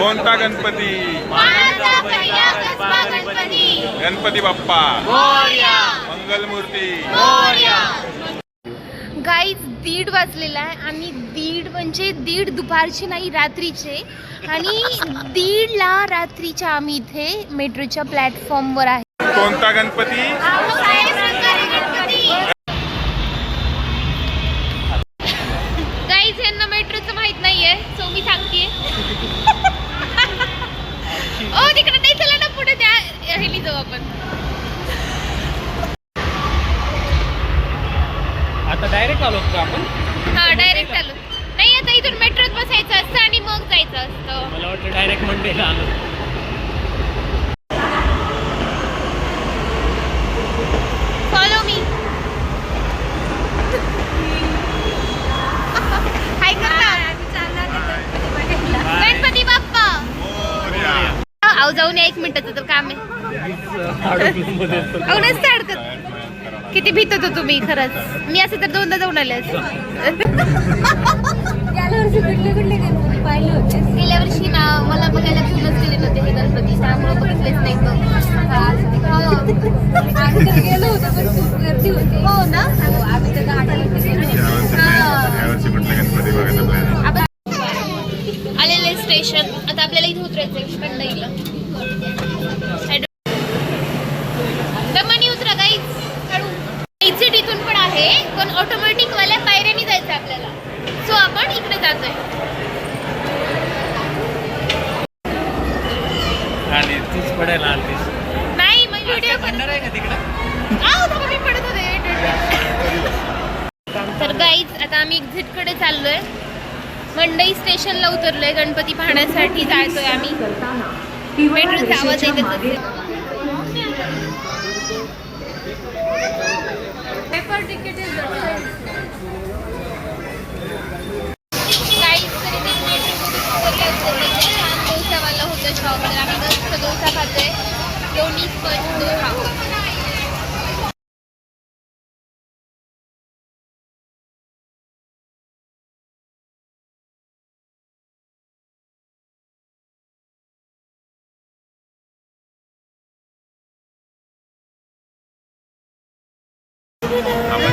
कोणता गणपती? गणपती. गणपती बाप्पा. मोरया. मंगलमूर्ती. मोरया. गाईज दीड वाजलेला आहे आणि दीड म्हणजे दीड दुपारचे नाही रात्रीचे. आणि दीडला रात्रीच्या आम्ही इथे मेट्रोच्या प्लॅटफॉर्मवर आहे. कोणता गणपती? आपण. आता डायरेक्ट आलो का आपण? हा डायरेक्ट आलो. नाही आता इथून मेट्रोत बसायचं असतं आणि मग जायचं असतं. मला वाटतं डायरेक्ट मंडेला आलो फॉलो मी हाय करा गणपती बाप्पा आव जाऊन या एक मिनिटाचं तर काम आहे. अडकत. किती भीत होतो तुम्ही खरंच. मी असं तर दोनदा जाऊन आले गेल्या वर्षी ना मला बघायला घेऊनच गेले नव्हते हे गणपती. त्यामुळे बघितलेच नाही तो. हो. ना? यावर्षी कुठला गणपती बघायचा प्लॅन आपण आलेले स्टेशन. आता आपल्याला इथे उतरायचंय मंडईला दमानी उतरा गाईच एक्झिट इथून पण आहे पण ऑटोमॅटिक वाल्या पायऱ्याने जायचं आपल्याला. सो आपण इकडे जातोय. तूच नाही मग व्हिडिओ खंडर आहे का तिकडं? आव थांबा, मी पडत होते. तर गाईच आता आम्ही एक्झिटकडे चाललोय. मंडई स्टेशनला उतरलोय गणपती पाहण्यासाठी जायचोय आम्ही. मेट्रोचा आवाज येत पेपर तिकीट डोसावाला होतं आम्ही मस्त डोसा खातोय. दोन्ही पण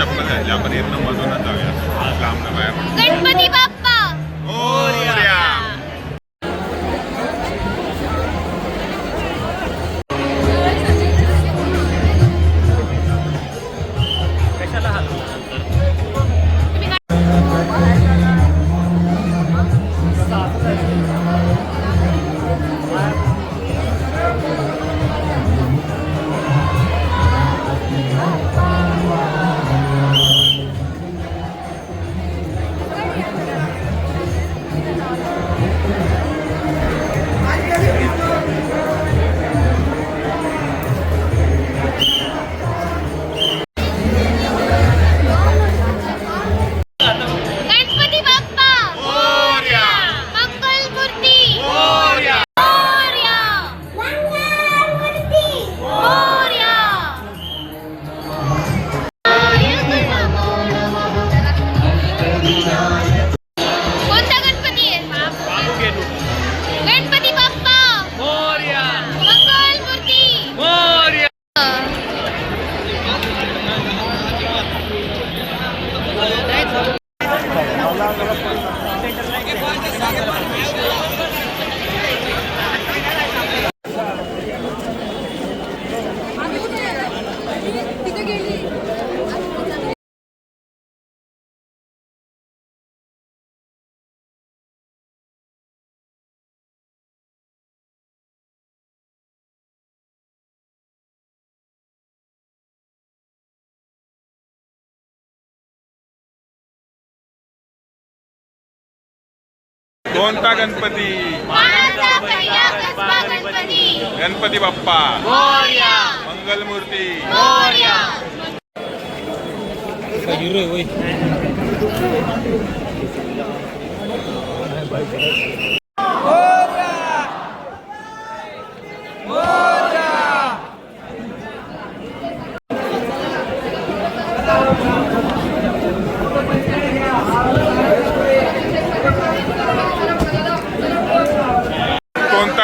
आपण चप्पल घातली आपण इथनं मधूनच जाऊया लांब ना कोणता गणपती? गणपती. बाप्पा. मंगलमूर्ती. हिरो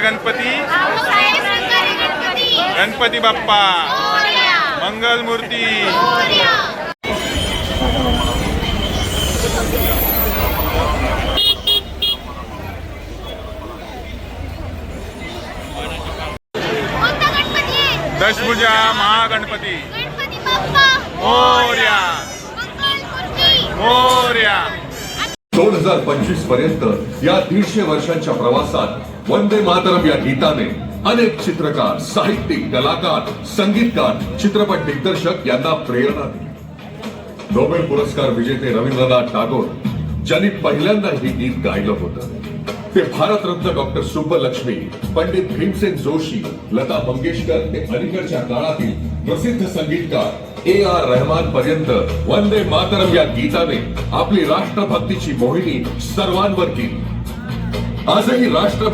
गणपती. गणपती गणपती बाप्पा. मंगल मूर्ती दशभुजा महागणपती. मोरया. मोरया. दोन हजार पंचवीसपर्यंत या दीडशे वर्षांच्या प्रवासात वंदे मातरम या गीताने अनेक चित्रकार साहित्यिक कलाकार संगीतकार चित्रपट दिग्दर्शक यांना प्रेरणा दिली. नोबेल पुरस्कार विजेते रवींद्रनाथ टागोर ज्यांनी पहिल्यांदा हे गीत गायलं होतं. ते भारतरत्न डॉक्टर सुब्बलक्ष्मी पंडित भीमसेन जोशी लता मंगेशकर ते अलीकडच्या काळातील प्रसिद्ध संगीतकार ए आर रहमान पर्यंत वंदे मातरम या गीताने आपली राष्ट्रभक्तीची मोहिनी सर्वांवर केली आजही राष्ट्र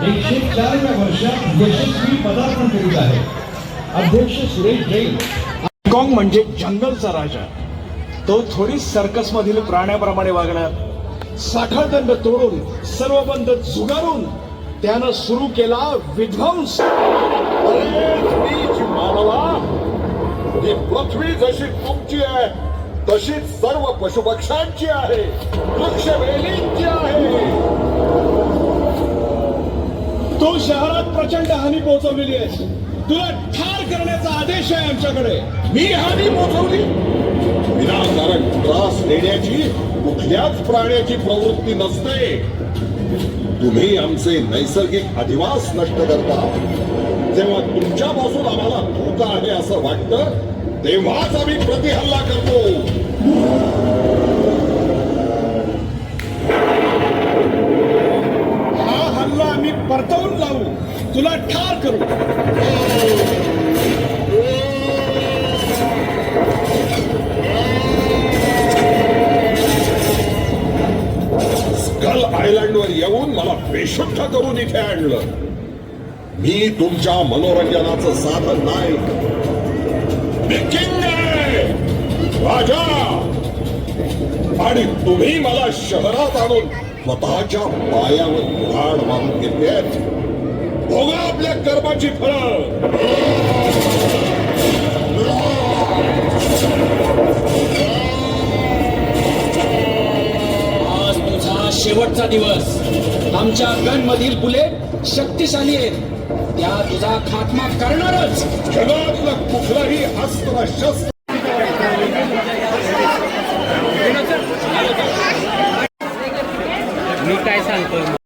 एकशे चारव्या वर्षात यशस्वी पदार्पण करीत आहे. अध्यक्ष सुरेश जैन. कॉंग म्हणजे जंगलचा राजा. तो थोडी सर्कस मधील प्राण्याप्रमाणे वागणार. साखळदंड तोडून सर्व बंद झुगारून त्यानं सुरू केला विध्वंस. मानवा ही पृथ्वी जशी तुमची आहे तशीच सर्व पशुपक्ष्यांची आहे. शहरात प्रचंड हानी पोहोचवलेली आहे. तुला ठार करण्याचा आदेश आहे आमच्याकडे. मी हानी पोहोचवली. विनाकारण त्रास देण्याची कुठल्याच प्राण्याची प्रवृत्ती नसते. तुम्ही आमचे नैसर्गिक अधिवास नष्ट करता. जेव्हा तुमच्यापासून आम्हाला धोका आहे असं वाटतं तेव्हाच आम्ही प्रतिहल्ला करतो. तुला ठार करू. स्कल आयलंड वर येऊन मला बेशुद्ध करून इथे आणलं. मी तुमच्या मनोरंजनाचं साधन नाही. राजा. आणि तुम्ही मला शहरात आणून स्वतःच्या पायावर कुऱ्हाड मारून घेतले भोगा आपल्या कर्माची फळं. आज तुझा शेवटचा दिवस. आमच्या गन मधील बुलेट शक्तिशाली आहेत. त्या तुझा खात्मा करणारच. जगातलं कुठलंही अस्त्र शस्त्र मी काय सांगतोय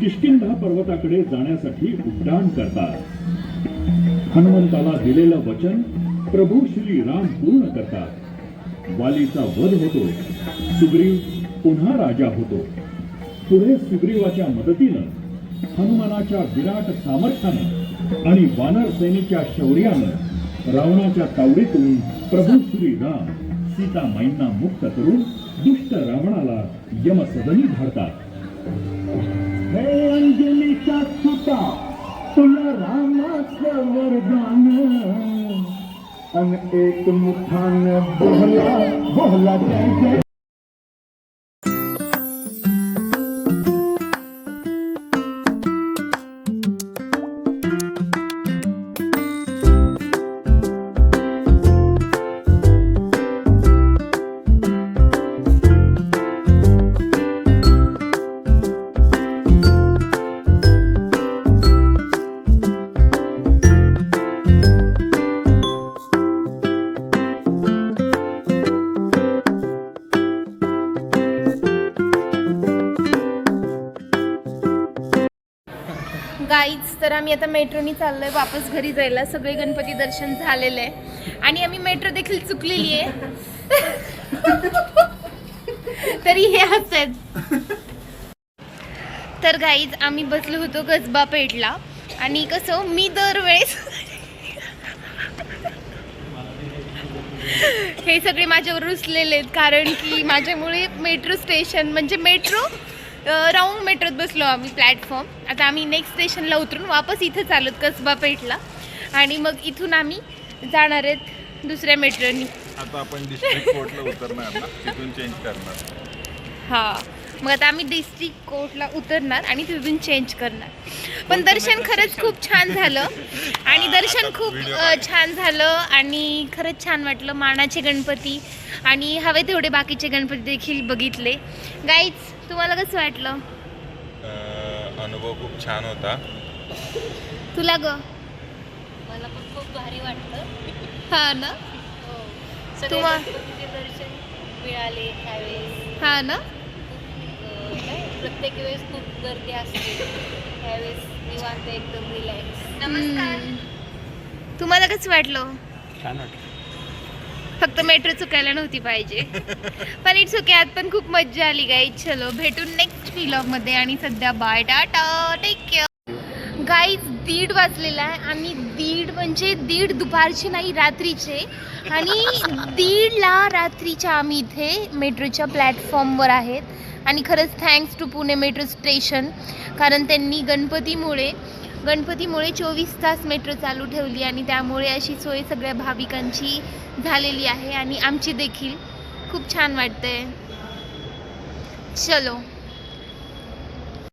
किष्किंधा पर्वताकडे जाण्यासाठी उड्डाण करतात. हनुमंताला दिलेलं वचन प्रभू श्री राम पूर्ण करतात. वालीचा वध होतो. सुग्रीव पुन्हा राजा होतो. पुढे सुग्रीवाच्या मदतीनं हनुमानाच्या विराट सामर्थ्यानं आणि वानर सेनेच्या शौर्यानं रावणाच्या तावडीतून प्रभू श्री राम सीता माईंना मुक्त करून दुष्ट रावणाला यमसदनी धाडतात. हे अंजलीच्या सुता तुला रामाचं वरदान. अन एक मुठान बोहला बोहला गाईच तर आम्ही आता मेट्रोनी चाललोय वापस घरी जायला. सगळे गणपती दर्शन झालेलं आहे. आणि आम्ही मेट्रो देखील चुकलेली आहे. तरी हे आहेत तर गाईज आम्ही बसलो होतो गजबा पेठला आणि कसं मी दरवेळेस हे सगळे माझ्यावर रुसलेले आहेत. कारण की माझ्यामुळे मेट्रो स्टेशन म्हणजे मेट्रो राऊंड मेट्रोत बसलो आम्ही प्लॅटफॉर्म आता आम्ही नेक्स्ट स्टेशनला उतरून वापस इथं चालत कसबा पेठला. आणि मग इथून आम्ही जाणार आहेत दुसऱ्या मेट्रोनी आता आपण डिस्ट्रिक्ट कोर्टला उतरणार ना? तिथून चेंज करणार. हा. मग आता आम्ही डिस्ट्रिक्ट कोर्टला उतरणार आणि तिथून चेंज करणार. पण दर्शन खरंच खूप छान झालं. आणि दर्शन खूप अ, छान झालं आणि खरंच छान वाटलं. मानाचे गणपती आणि हवे तेवढे बाकीचे गणपती देखील बघितले. गाईज तुम्हाला कसं वाटलं? अं, अनुभव खूप छान होता. तुला ग. मला पण खूप भारी वाटलं. हा ना? सगळे तुम्हा- गणपतीचे दर्शन मिळाले त्यावेळेस हा ना? प्रत्येक वेळेस खूप गर्दी असते. त्यावेळेस निवांत एकदम रिलॅक्स. तुम्हाला कसं वाटलं? छान वाटलं. फक्त मेट्रो चुकायला नव्हती पाहिजे. पण इट्स ओके आत पण खूप मज्जा आली गाई चलो भेटून नेक्स्ट व्लॉगमध्ये आणि सध्या bye tata take care guys दीड वाजलेला आहे आणि दीड म्हणजे दीड दुपारचे नाही रात्रीचे. आणि दीडला रात्रीच्या आम्ही इथे मेट्रोच्या प्लॅटफॉर्मवर आहेत. आणि खरंच thanks to Pune metro station कारण त्यांनी गणपतीमुळे गणपतीमुळे चोवीस तास मेट्रो चालू ठेवली आणि त्यामुळे अशी सोय सगळ्या भाविकांची झालेली आहे आणि आमची देखील. खूप छान वाटते चलो.